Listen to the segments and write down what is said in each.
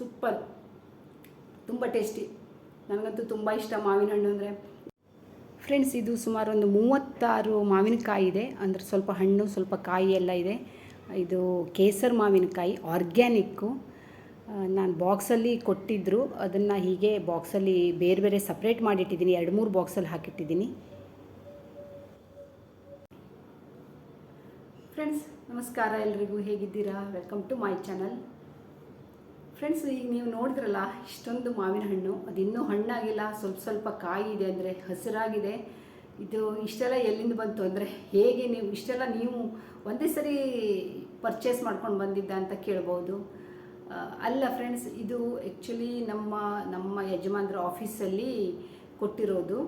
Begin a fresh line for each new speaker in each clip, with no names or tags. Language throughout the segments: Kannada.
ಸೂಪರ್. ತುಂಬ ಟೇಸ್ಟಿ. ನನಗಂತೂ ತುಂಬ ಇಷ್ಟ ಮಾವಿನ ಹಣ್ಣು ಅಂದರೆ. ಫ್ರೆಂಡ್ಸ್, ಇದು ಸುಮಾರು ಒಂದು ಮೂವತ್ತಾರು ಮಾವಿನಕಾಯಿ ಇದೆ. ಅಂದರೆ ಸ್ವಲ್ಪ ಹಣ್ಣು, ಸ್ವಲ್ಪ ಕಾಯಿ ಎಲ್ಲ ಇದೆ. ಇದು ಕೇಸರ್ ಮಾವಿನಕಾಯಿ, ಆರ್ಗ್ಯಾನಿಕ್ಕು. ನಾನು ಬಾಕ್ಸಲ್ಲಿ ಕೊಟ್ಟಿದ್ದರು ಅದನ್ನು ಹೀಗೆ ಬಾಕ್ಸಲ್ಲಿ ಬೇರೆ ಬೇರೆ ಸಪ್ರೇಟ್ ಮಾಡಿಟ್ಟಿದ್ದೀನಿ. ಎರಡು ಮೂರು ಬಾಕ್ಸಲ್ಲಿ ಹಾಕಿಟ್ಟಿದ್ದೀನಿ. ಫ್ರೆಂಡ್ಸ್, ನಮಸ್ಕಾರ ಎಲ್ರಿಗೂ. ಹೇಗಿದ್ದೀರಾ? Welcome to my channel. Friends ಈಗ ನೀವು ನೋಡಿದ್ರಲ್ಲ, ಇಷ್ಟೊಂದು ಮಾವಿನ ಹಣ್ಣು, ಅದು ಇನ್ನೂ ಹಣ್ಣಾಗಿಲ್ಲ, ಸ್ವಲ್ಪ ಸ್ವಲ್ಪ ಕಾಯಿ ಇದೆ ಅಂದರೆ ಹಸಿರಾಗಿದೆ. ಇದು ಇಷ್ಟೆಲ್ಲ ಎಲ್ಲಿಂದ ಬಂತು ಅಂದರೆ ಹೇಗೆ ನೀವು, ಇಷ್ಟೆಲ್ಲ ನೀವು ಒಂದೇ ಸರಿ ಪರ್ಚೇಸ್ ಮಾಡ್ಕೊಂಡು ಬಂದಿದ್ದ ಅಂತ ಕೇಳ್ಬೋದು. ಅಲ್ಲ ಫ್ರೆಂಡ್ಸ್ ಇದು ಆ್ಯಕ್ಚುಲಿ ನಮ್ಮ ನಮ್ಮ ಯಜಮಾನ್ರ ಆಫೀಸಲ್ಲಿ ಕೊಟ್ಟಿರೋದು.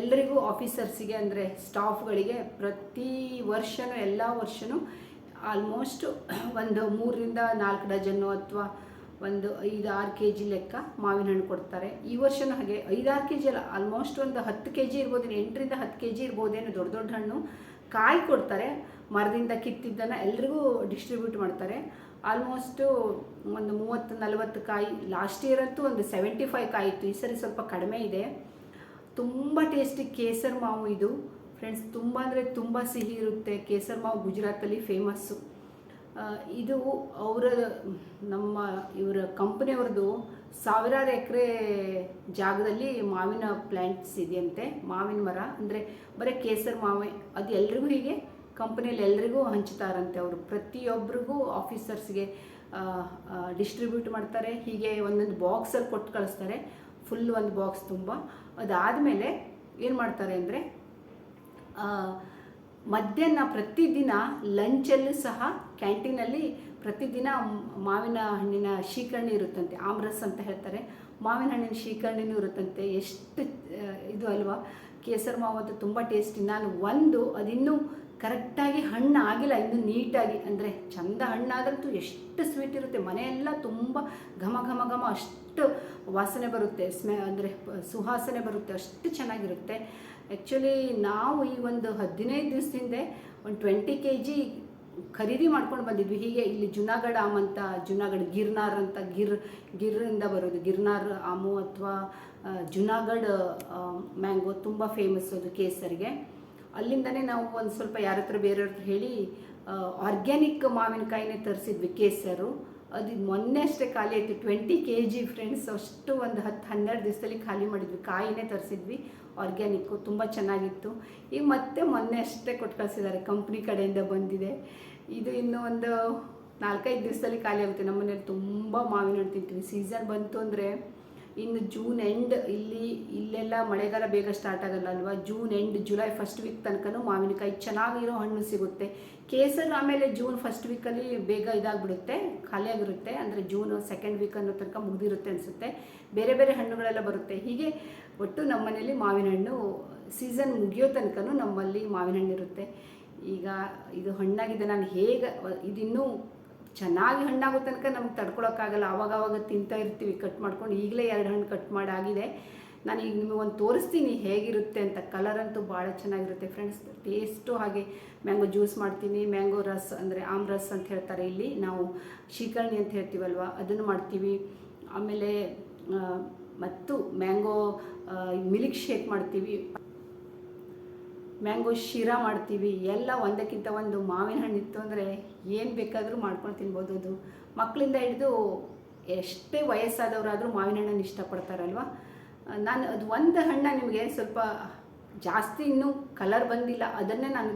ಎಲ್ಲರಿಗೂ ಆಫೀಸರ್ಸಿಗೆ ಅಂದರೆ ಸ್ಟಾಫ್ಗಳಿಗೆ ಪ್ರತಿ ವರ್ಷವೂ ಎಲ್ಲ ವರ್ಷವೂ ಆಲ್ಮೋಸ್ಟ್ ಒಂದು ಮೂರರಿಂದ ನಾಲ್ಕು ಡಜನ್ನು ಅಥವಾ ಒಂದು ಐದು ಆರು ಕೆ ಜಿ ಲೆಕ್ಕ ಮಾವಿನ ಹಣ್ಣು ಕೊಡ್ತಾರೆ. ಈ ವರ್ಷನೂ ಹಾಗೆ ಐದಾರು ಕೆ ಜಿ ಅಲ್ಲ ಆಲ್ಮೋಸ್ಟ್ ಒಂದು ಹತ್ತು ಕೆ ಜಿ ಇರ್ಬೋದೇನು ಎಂಟರಿಂದ ಹತ್ತು ಕೆ ಜಿ ಇರ್ಬೋದೇನು ದೊಡ್ಡ ದೊಡ್ಡ ಹಣ್ಣು ಕಾಯಿ ಕೊಡ್ತಾರೆ. ಮರದಿಂದ ಕಿತ್ತಿದ್ದನ್ನು ಎಲ್ರಿಗೂ ಡಿಸ್ಟ್ರಿಬ್ಯೂಟ್ ಮಾಡ್ತಾರೆ. ಆಲ್ಮೋಸ್ಟು ಒಂದು ಮೂವತ್ತು, ನಲವತ್ತು ಕಾಯಿ ಲಾಸ್ಟ್ ಇಯರ್ ಅಂತೂ ಒಂದು ಸೆವೆಂಟಿ ಫೈವ್ ಕಾಯಿ ಇತ್ತು. ಈ ಸರಿ ಸ್ವಲ್ಪ ಕಡಿಮೆ ಇದೆ. ತುಂಬ ಟೇಸ್ಟಿ ಕೇಸರ್ ಮಾವು ಇದು. ಫ್ರೆಂಡ್ಸ್ ತುಂಬ ಅಂದರೆ ತುಂಬ ಸಿಹಿ ಇರುತ್ತೆ. ಕೇಸರ್ ಮಾವು ಗುಜರಾತಲ್ಲಿ ಫೇಮಸ್ಸು ಇದು ಅವರ ನಮ್ಮ ಇವರ ಕಂಪ್ನಿಯವ್ರದ್ದು ಸಾವಿರಾರು ಎಕರೆ ಜಾಗದಲ್ಲಿ ಮಾವಿನ ಪ್ಲ್ಯಾಂಟ್ಸ್ ಇದೆಯಂತೆ, ಮಾವಿನ ಮರ. ಅಂದರೆ ಬರೀ ಕೇಸರ್ ಮಾವೆ, ಅದು ಎಲ್ರಿಗೂ ಹೀಗೆ. ಕಂಪ್ನಿಯಲ್ಲಿ ಎಲ್ರಿಗೂ ಹಂಚ್ತಾರಂತೆ ಅವರು. ಪ್ರತಿಯೊಬ್ಬರಿಗೂ ಆಫೀಸರ್ಸ್ಗೆ ಡಿಸ್ಟ್ರಿಬ್ಯೂಟ್ ಮಾಡ್ತಾರೆ. ಹೀಗೆ ಒಂದೊಂದು ಬಾಕ್ಸಲ್ಲಿ ಕೊಟ್ಟು ಕಳಿಸ್ತಾರೆ. ಫುಲ್ ಒಂದು ಬಾಕ್ಸ್ ತುಂಬ. ಅದಾದಮೇಲೆ ಏನು ಮಾಡ್ತಾರೆ ಅಂದರೆ ಮಧ್ಯಾಹ್ನ ಪ್ರತಿದಿನ ಲಂಚಲ್ಲೂ ಸಹ ಕ್ಯಾಂಟೀನಲ್ಲಿ ಪ್ರತಿದಿನ ಮಾವಿನ ಹಣ್ಣಿನ ಶೀಕರಣಿ ಇರುತ್ತಂತೆ, ಆಮ್ರಸ್ ಅಂತ ಹೇಳ್ತಾರೆ. ಮಾವಿನ ಹಣ್ಣಿನ ಶೀಕರಣಿನೂ ಇರುತ್ತಂತೆ. ಎಷ್ಟು ಇದು ಅಲ್ವಾ? ಕೇಸರ್ ಮಾವು ಅಂತ ತುಂಬ ಟೇಸ್ಟಿ. ನಾನು ಒಂದು, ಅದಿನ್ನೂ ಕರೆಕ್ಟಾಗಿ ಹಣ್ಣು ಆಗಿಲ್ಲ, ಇನ್ನು ನೀಟಾಗಿ. ಅಂದರೆ ಚಂದ ಹಣ್ಣಾದಂತೂ ಎಷ್ಟು ಸ್ವೀಟ್ ಇರುತ್ತೆ. ಮನೆಯೆಲ್ಲ ತುಂಬ ಘಮ ಘಮ ಘಮ ಅಷ್ಟು ವಾಸನೆ ಬರುತ್ತೆ. ಸ್ಮೆ, ಅಂದರೆ ಸುಹಾಸನೆ ಬರುತ್ತೆ. ಅಷ್ಟು ಚೆನ್ನಾಗಿರುತ್ತೆ. ಆ್ಯಕ್ಚುಲಿ ನಾವು ಈ ಒಂದು ಹದಿನೈದು ದಿವಸದಿಂದ ಒಂದು ಟ್ವೆಂಟಿ ಕೆ ಜಿ ಖರೀದಿ ಮಾಡ್ಕೊಂಡು ಬಂದಿದ್ವಿ. ಹೀಗೆ ಇಲ್ಲಿ ಜುನಾಗಢ ಆಮ್ ಅಂತ ಜುನಾಗಢ ಗಿರ್ನಾರ್ ಅಂತ, ಗಿರ್, ಗಿರ್ರಿಂದ ಬರೋದು. ಗಿರ್ನಾರ್ ಆಮು ಅಥವಾ ಜುನಾಗಢ ಮ್ಯಾಂಗೋ ತುಂಬ ಫೇಮಸ್ ಅದು ಕೇಸರಿಗೆ. ಅಲ್ಲಿಂದನೇ ನಾವು ಒಂದು ಸ್ವಲ್ಪ ಯಾರ ಹತ್ರ ಬೇರೆಯವ್ರ ಹೇಳಿ ಆರ್ಗ್ಯಾನಿಕ್ ಮಾವಿನಕಾಯಿನೇ ತರಿಸಿದ್ವಿ ಕೇಸರು ಅದು ಮೊನ್ನೆ ಅಷ್ಟೇ ಖಾಲಿ ಆಯಿತು. ಟ್ವೆಂಟಿ ಕೆ ಜಿ ಫ್ರೆಂಡ್ಸ್ ಅಷ್ಟು ಒಂದು ಹತ್ತು ಹನ್ನೆರಡು ದಿವಸದಲ್ಲಿ ಖಾಲಿ ಮಾಡಿದ್ವಿ. ಕಾಯಿನೇ ತರಿಸಿದ್ವಿ. ಆರ್ಗ್ಯಾನಿಕ್ಕು ತುಂಬ ಚೆನ್ನಾಗಿತ್ತು. ಈಗ ಮತ್ತೆ ಮೊನ್ನೆ ಅಷ್ಟೇ ಕೊಟ್ಟು ಕಳಿಸಿದ್ದಾರೆ. ಕಂಪ್ನಿ ಕಡೆಯಿಂದ ಬಂದಿದೆ. ಇದು ಇನ್ನೂ ಒಂದು ನಾಲ್ಕೈದು ದಿವಸದಲ್ಲಿ ಖಾಲಿ ಆಗುತ್ತೆ. ನಮ್ಮ ಮನೇಲಿ ತುಂಬ ಮಾವಿನ ಹಣ್ಣು ತಿಂತೀವಿ. ಸೀಸನ್ ಬಂತು ಅಂದರೆ ಇನ್ನು ಜೂನ್ ಎಂಡ್ ಇಲ್ಲಿ ಇಲ್ಲೆಲ್ಲ ಮಳೆಗಾಲ ಬೇಗ ಸ್ಟಾರ್ಟ್ ಆಗಲ್ಲ ಅಲ್ವಾ June end July first week ತನಕನೂ ಮಾವಿನಕಾಯಿ ಚೆನ್ನಾಗಿರೋ ಹಣ್ಣು ಸಿಗುತ್ತೆ. ಕೇಸರು ಆಮೇಲೆ ಜೂನ್ ಫಸ್ಟ್ ವೀಕಲ್ಲಿ ಬೇಗ ಇದಾಗ್ಬಿಡುತ್ತೆ ಖಾಲಿಯಾಗಿರುತ್ತೆ ಅಂದರೆ ಜೂನ್ ಸೆಕೆಂಡ್ ವೀಕ್ ಅನ್ನೋ ತನಕ ಮುಗಿದಿರುತ್ತೆ ಅನಿಸುತ್ತೆ. ಬೇರೆ ಬೇರೆ ಹಣ್ಣುಗಳೆಲ್ಲ ಬರುತ್ತೆ. ಹೀಗೆ ಒಟ್ಟು ನಮ್ಮನೇಲಿ ಮಾವಿನ ಹಣ್ಣು ಸೀಸನ್ ಮುಗಿಯೋ ತನಕನೂ ನಮ್ಮಲ್ಲಿ ಮಾವಿನ ಹಣ್ಣು ಇರುತ್ತೆ ಈಗ ಇದು ಹಣ್ಣಾಗಿದೆ. ನಾನು ಹೇಗೆ ಇದಿನ್ನೂ ಚೆನ್ನಾಗಿ ಹಣ್ಣಾಗೋ ತನಕ ನಮ್ಗೆ ತಡ್ಕೊಳೋಕ್ಕಾಗಲ್ಲ. ಆವಾಗ ಆವಾಗ ತಿಂತಾ ಇರ್ತೀವಿ. ಕಟ್ ಮಾಡ್ಕೊಂಡು ಈಗಲೇ ಎರಡು ಹಣ್ಣು ಕಟ್ ಮಾಡಾಗಿದೆ. ನಾನು ಈಗ ನಿಮಗೆ ಒಂದು ತೋರಿಸ್ತೀನಿ ಹೇಗಿರುತ್ತೆ ಅಂತ. ಕಲರ್ ಅಂತೂ ಭಾಳ ಚೆನ್ನಾಗಿರುತ್ತೆ ಫ್ರೆಂಡ್ಸ್ ಟೇಸ್ಟು ಹಾಗೆ ಮ್ಯಾಂಗೋ ಜ್ಯೂಸ್ ಮಾಡ್ತೀನಿ. ಮ್ಯಾಂಗೋ ರಸ್ ಅಂದರೆ ಆಮ್ ರಸ್ ಅಂತ ಹೇಳ್ತಾರೆ ಇಲ್ಲಿ. ನಾವು ಶೀಕರ್ಣಿ ಅಂತ ಹೇಳ್ತೀವಲ್ವ? ಅದನ್ನು ಮಾಡ್ತೀವಿ. ಆಮೇಲೆ ಮತ್ತು ಮ್ಯಾಂಗೋ ಮಿಲ್ಕ್ ಶೇಕ್ ಮಾಡ್ತೀವಿ. ಮ್ಯಾಂಗೋ ಶಿರಾ ಮಾಡ್ತೀವಿ, ಎಲ್ಲ ಒಂದಕ್ಕಿಂತ ಒಂದು ಮಾವಿನ ಹಣ್ಣು ಇತ್ತು ಅಂದರೆ ಏನು ಬೇಕಾದರೂ ಮಾಡ್ಕೊಂಡು ತಿನ್ಬೋದು ಅದು. ಮಕ್ಕಳಿಂದ ಹಿಡಿದು ಎಷ್ಟೇ ವಯಸ್ಸಾದವರಾದರೂ ಮಾವಿನ ಹಣ್ಣನ್ನು ಇಷ್ಟಪಡ್ತಾರಲ್ವಾ? ನಾನು ಅದು ಒಂದು ಹಣ್ಣ ನಿಮಗೆ ಸ್ವಲ್ಪ ಜಾಸ್ತಿ ಇನ್ನೂ ಕಲರ್ ಬಂದಿಲ್ಲ, ಅದನ್ನೇ ನಾನು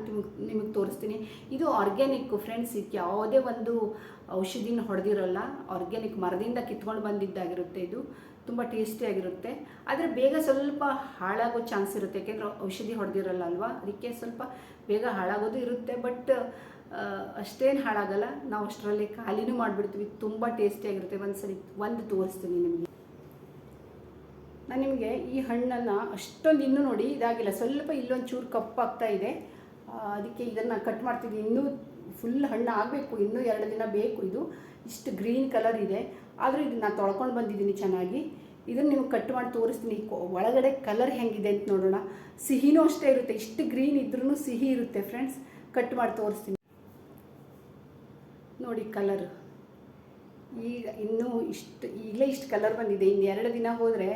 ನಿಮಗೆ ತೋರಿಸ್ತೀನಿ. ಇದು ಆರ್ಗ್ಯಾನಿಕ್ ಫ್ರೆಂಡ್ಸ್ ಇದಕ್ಕೆ ಯಾವುದೇ ಒಂದು ಔಷಧಿನ ಹೊಡೆದಿರಲ್ಲ, ಆರ್ಗ್ಯಾನಿಕ್ ಮರದಿಂದ ಕಿತ್ಕೊಂಡು ಬಂದಿದ್ದಾಗಿರುತ್ತೆ ಇದು. ತುಂಬ ಟೇಸ್ಟಿಯಾಗಿರುತ್ತೆ ಆದರೆ ಬೇಗ ಸ್ವಲ್ಪ ಹಾಳಾಗೋ ಚಾನ್ಸ್ ಇರುತ್ತೆ. ಯಾಕೆಂದರೆ ಔಷಧಿ ಹೊಡೆದಿರಲ್ಲ ಅಲ್ವಾ? ಅದಕ್ಕೆ ಸ್ವಲ್ಪ ಬೇಗ ಹಾಳಾಗೋದು ಇರುತ್ತೆ. ಬಟ್ ಅಷ್ಟೇನು ಹಾಳಾಗಲ್ಲ. ನಾವು ಅಷ್ಟರಲ್ಲಿ ಖಾಲಿನೂ ಮಾಡಿಬಿಡ್ತೀವಿ. ತುಂಬ ಟೇಸ್ಟಿಯಾಗಿರುತ್ತೆ ಒಂದು ಸರಿ ಒಂದು ತೋರಿಸ್ತೀನಿ ನಿಮಗೆ. ನಾನು ನಿಮಗೆ ಈ ಹಣ್ಣನ್ನು ಅಷ್ಟೊಂದು ಇನ್ನೂ ನೋಡಿ ಇದಾಗಿಲ್ಲ. ಸ್ವಲ್ಪ ಇಲ್ಲೊಂದು ಚೂರು ಕಪ್ಪಾಗ್ತಾ ಇದೆ. ಅದಕ್ಕೆ ಇದನ್ನು ಕಟ್ ಮಾಡ್ತಿದ್ದೀನಿ. ಇನ್ನೂ ಫುಲ್ ಹಣ್ಣು ಆಗಬೇಕು ಇನ್ನೂ ಎರಡು ದಿನ ಬೇಕು ಇದು. ಇಷ್ಟು ಗ್ರೀನ್ ಕಲರ್ ಇದೆ. ಆದರೂ ಇದು ನಾನು ತೊಳ್ಕೊಂಡು ಬಂದಿದ್ದೀನಿ ಚೆನ್ನಾಗಿ. ಇದನ್ನು ನಿಮ್ಗೆ ಕಟ್ ಮಾಡಿ ತೋರಿಸ್ತೀನಿ. ಒಳಗಡೆ ಕಲರ್ ಹೆಂಗಿದೆ ಅಂತ ನೋಡೋಣ. ಸಿಹಿನೂ ಅಷ್ಟೇ ಇರುತ್ತೆ. ಇಷ್ಟು ಗ್ರೀನ್ ಇದ್ರೂ ಸಿಹಿ ಇರುತ್ತೆ ಫ್ರೆಂಡ್ಸ್ ಕಟ್ ಮಾಡಿ ತೋರಿಸ್ತೀನಿ. ನೋಡಿ ಕಲರ್ ಈಗ ಇನ್ನೂ ಇಷ್ಟು, ಈಗಲೇ ಇಷ್ಟು ಕಲರ್ ಬಂದಿದೆ. ಇನ್ನು ಎರಡು ದಿನ ಹೋದರೆ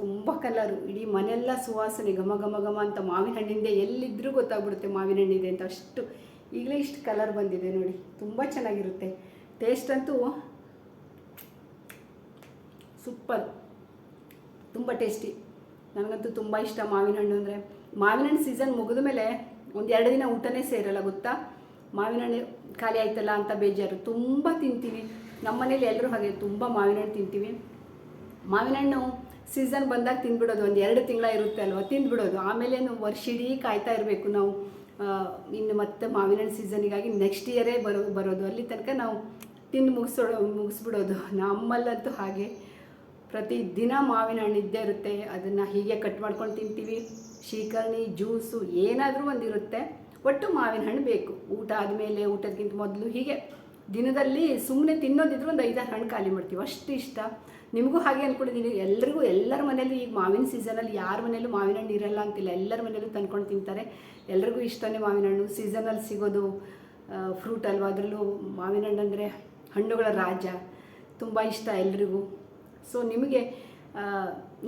ತುಂಬ ಕಲರು ಇಡೀ ಮನೆಲ್ಲ ಸುವಾಸನೆ, ಘಮ ಘಮ ಘಮ ಅಂತ ಮಾವಿನ ಹಣ್ಣಿಂದೆ ಎಲ್ಲಿದ್ದರೂ ಗೊತ್ತಾಗ್ಬಿಡುತ್ತೆ ಮಾವಿನ ಹಣ್ಣಿದೆ ಅಂತ ಅಷ್ಟು. ಈಗಲೇ ಇಷ್ಟು ಕಲರ್ ಬಂದಿದೆ ನೋಡಿ. ತುಂಬ ಚೆನ್ನಾಗಿರುತ್ತೆ. ಟೇಸ್ಟ್ ಅಂತೂ ಸೂಪರ್. ತುಂಬ ಟೇಸ್ಟಿ. ನನಗಂತೂ ತುಂಬ ಇಷ್ಟ ಮಾವಿನ ಹಣ್ಣು ಅಂದರೆ. ಮಾವಿನ ಹಣ್ಣು ಸೀಸನ್ ಮುಗಿದ ಮೇಲೆ ಒಂದು ಎರಡು ದಿನ ಊಟನೇ ಸೇರಲ್ಲ ಗೊತ್ತಾ? ಮಾವಿನ ಹಣ್ಣು ಖಾಲಿ ಆಯ್ತಲ್ಲ ಅಂತ ಬೇಜಾರು. ತುಂಬ ತಿಂತೀವಿ. ನಮ್ಮ ಮನೇಲಿ ಎಲ್ಲರೂ ಹಾಗೆ ತುಂಬ ಮಾವಿನ ಹಣ್ಣು ತಿಂತೀವಿ. ಮಾವಿನ ಹಣ್ಣು ಸೀಸನ್ ಬಂದಾಗ ತಿಂದ್ಬಿಡೋದು. ಒಂದು ಎರಡು ತಿಂಗಳ ಇರುತ್ತೆ ಅಲ್ವಾ? ತಿಂದ್ಬಿಡೋದು. ಆಮೇಲೇನು ವರ್ಷ ಇಡೀ ಕಾಯ್ತಾ ಇರಬೇಕು ನಾವು. ಇನ್ನು ಮತ್ತೆ ಮಾವಿನ ಹಣ್ಣು ಸೀಸನಿಗಾಗಿ ನೆಕ್ಸ್ಟ್ ಇಯರೇ ಬರೋ, ಬರೋದು. ಅಲ್ಲಿ ತನಕ ನಾವು ತಿಂದು ಮುಗಿಸೋ ಮುಗಿಸ್ಬಿಡೋದು. ನಮ್ಮಲ್ಲಂತೂ ಹಾಗೆ. ಪ್ರತಿದಿನ ಮಾವಿನ ಹಣ್ಣು ಇದ್ದೇ ಇರುತ್ತೆ, ಅದನ್ನು ಹೀಗೆ ಕಟ್ ಮಾಡ್ಕೊಂಡು ತಿಂತೀವಿ. ಶೀಕರ್ಣಿ, ಜ್ಯೂಸು ಏನಾದರೂ ಒಂದಿರುತ್ತೆ, ಒಟ್ಟು ಮಾವಿನ ಹಣ್ಣು ಬೇಕು. ಊಟ ಆದಮೇಲೆ ಊಟಕ್ಕಿಂತ ಮೊದಲು ಹೀಗೆ ದಿನದಲ್ಲಿ ಸುಮ್ಮನೆ ತಿನ್ನೋದಿದ್ರು ಒಂದು ಐದಾರು ಹಣ್ಣು ಖಾಲಿ ಮಾಡ್ತೀವಿ. ಅಷ್ಟು ಇಷ್ಟ. ನಿಮಗೂ ಹಾಗೆ ಅಂದ್ಕೊಂಡಿದ್ದೀನಿ ಎಲ್ಲರಿಗೂ ಎಲ್ಲರ ಮನೇಲೂ ಈಗ ಮಾವಿನ ಸೀಸನಲ್ಲಿ ಯಾರ ಮನೇಲೂ ಮಾವಿನ ಹಣ್ಣು ಇರಲ್ಲ ಅಂತಿಲ್ಲ. ಎಲ್ಲರ ಮನೇಲೂ ತಂದ್ಕೊಂಡು ತಿಂತಾರೆ. ಎಲ್ರಿಗೂ ಇಷ್ಟನೇ ಮಾವಿನ ಹಣ್ಣು. ಸೀಸನಲ್ಲಿ ಸಿಗೋದು ಫ್ರೂಟ್ ಅಲ್ವಾ, ಅದರಲ್ಲೂ ಮಾವಿನ ಹಣ್ಣು ಅಂದರೆ ಹಣ್ಣುಗಳ ರಾಜ. ತುಂಬ ಇಷ್ಟ ಎಲ್ರಿಗೂ. ಸೊ ನಿಮಗೆ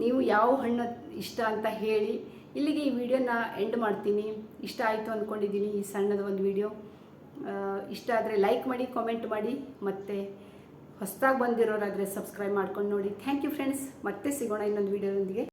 ನೀವು ಯಾವ ಹಣ್ಣು ಇಷ್ಟ ಅಂತ ಹೇಳಿ, ಇಲ್ಲಿಗೆ ಈ ವಿಡಿಯೋನ ಎಂಡ್ ಮಾಡ್ತೀನಿ. ಇಷ್ಟ ಆಯಿತು ಅಂದ್ಕೊಂಡಿದ್ದೀನಿ ಈ ಸಣ್ಣದ ಒಂದು ವಿಡಿಯೋ. ಇಷ್ಟ ಆದರೆ ಲೈಕ್ ಮಾಡಿ ಕಾಮೆಂಟ್ ಮಾಡಿ, ಮತ್ತು ಹೊಸದಾಗಿ ಬಂದಿರೋರಾದರೆ ಸಬ್ಸ್ಕ್ರೈಬ್ ಮಾಡ್ಕೊಂಡು ನೋಡಿ. ಥ್ಯಾಂಕ್ ಯು ಫ್ರೆಂಡ್ಸ್ ಮತ್ತೆ ಸಿಗೋಣ ಇನ್ನೊಂದು ವಿಡಿಯೋದೊಂದಿಗೆ.